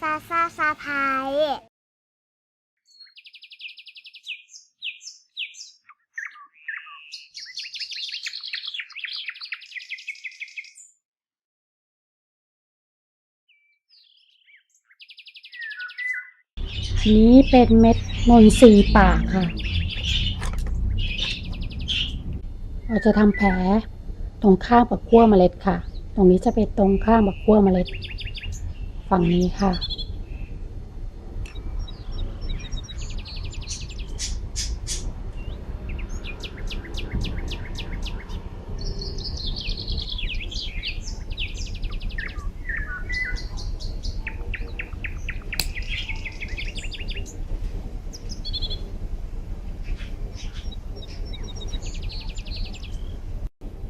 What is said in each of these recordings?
ซาซาซาพายนี้เป็นเม็ดมนทรีป่าค่ะ เราจะทำแผลตรงข้างกับขั้วเมล็ดค่ะ ตรงนี้จะเป็นตรงข้างกับขั้วเมล็ด ฝั่งนี้ค่ะ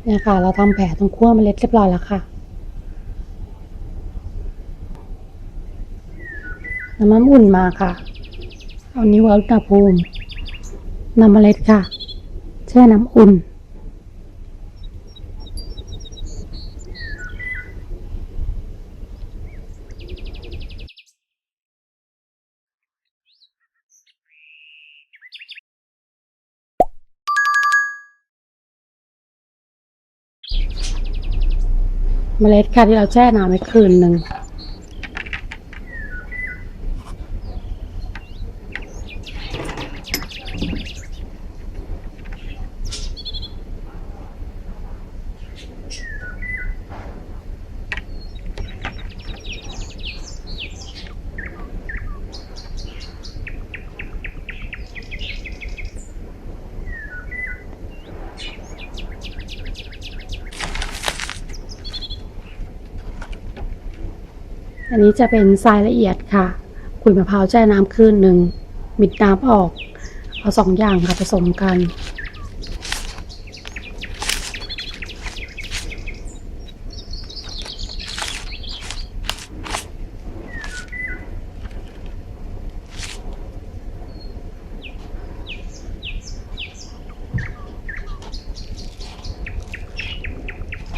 เนี่ยค่ะ เราทำแผลตรงขั้วเมล็ดเรียบร้อยแล้วค่ะ น้ำมันอุ่นมาค่ะเอานิ้ววัดอุณหภูมินำเมล็ดค่ะ แช่น้ำอุ่น เมล็ดค่ะที่เราแช่น้ำไว้คืนหนึ่ง อันนี้จะเป็นทรายละเอียดค่ะ ขุยมะพร้าวแช่น้ำคืนหนึ่งบิดน้ำออก เอาสองอย่างค่ะผสมกัน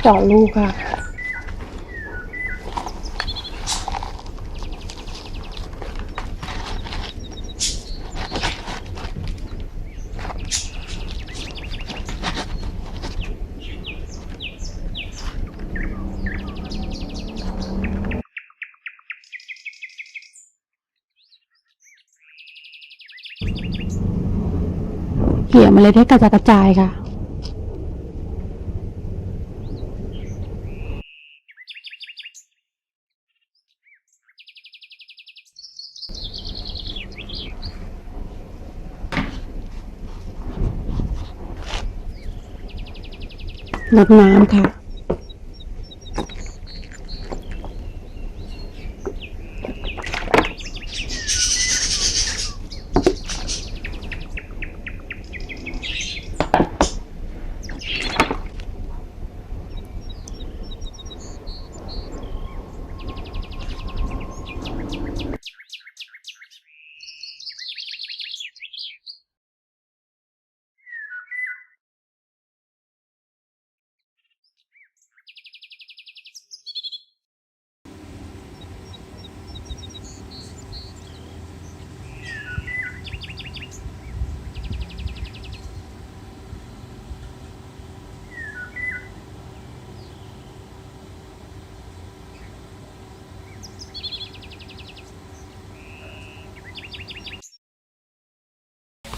เจาะลูกค่ะ เกี่ยเมล็ดให้กระจายกระจายค่ะลดน้ำค่ะ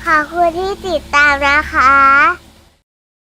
ขอบคุณที่ติดตามนะคะ